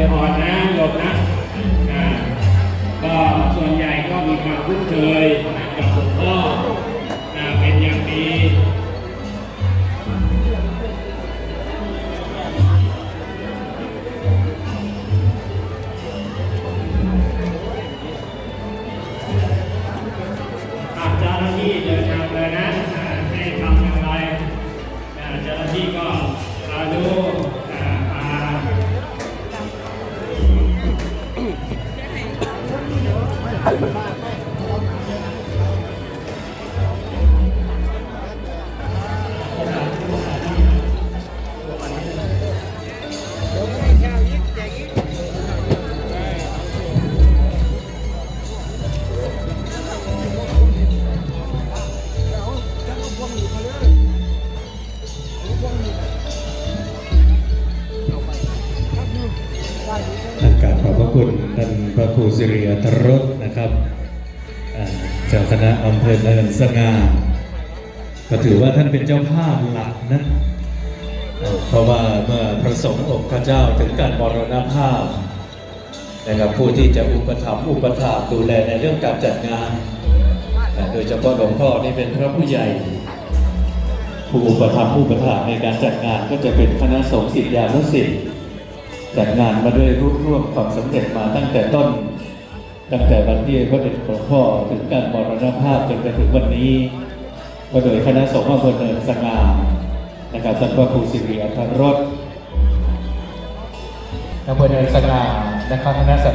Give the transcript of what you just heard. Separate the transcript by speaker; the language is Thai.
Speaker 1: ญพรนะโยมนะก็ส่วนใหญ่ก็มีความ
Speaker 2: คุ้นเคย ท่า คุณท่านพระครูสิริอัตรสนะครับอ่าเจ้าคณะอำเภอเนินสง่าก็ถือว่าท่านเป็นเจ้าภาพหลักนะเอ่อเพราะว่าเมื่อพระสงฆ์องค์พระเจ้าถึงการมรณภาพนะครับผู้ที่จะอุปถัมภ์อุปถากดูแลในเรื่องการจัดงาน โดยเฉพาะหลวงพ่อนี่เป็นพระผู้ใหญ่ ผู้อุปถัมภ์ผู้อุปถากในการจัดงานก็จะเป็นคณะสงฆ์ศิษยานุศิษย์ จัดงานมาด้วยรุ่ร่วมความสำเร็จมาตั้งแต่ต้น ตั้งแต่วันที่พระเดชหลวงพ่อถึงการมรณภาพจนไปถึงวันนี้ก็โดยคณะสงฆ์อำเภอเนินสง่านะครับท่านพระครูสิริอัธรสอำเภอเนินสง่าและคณะสัต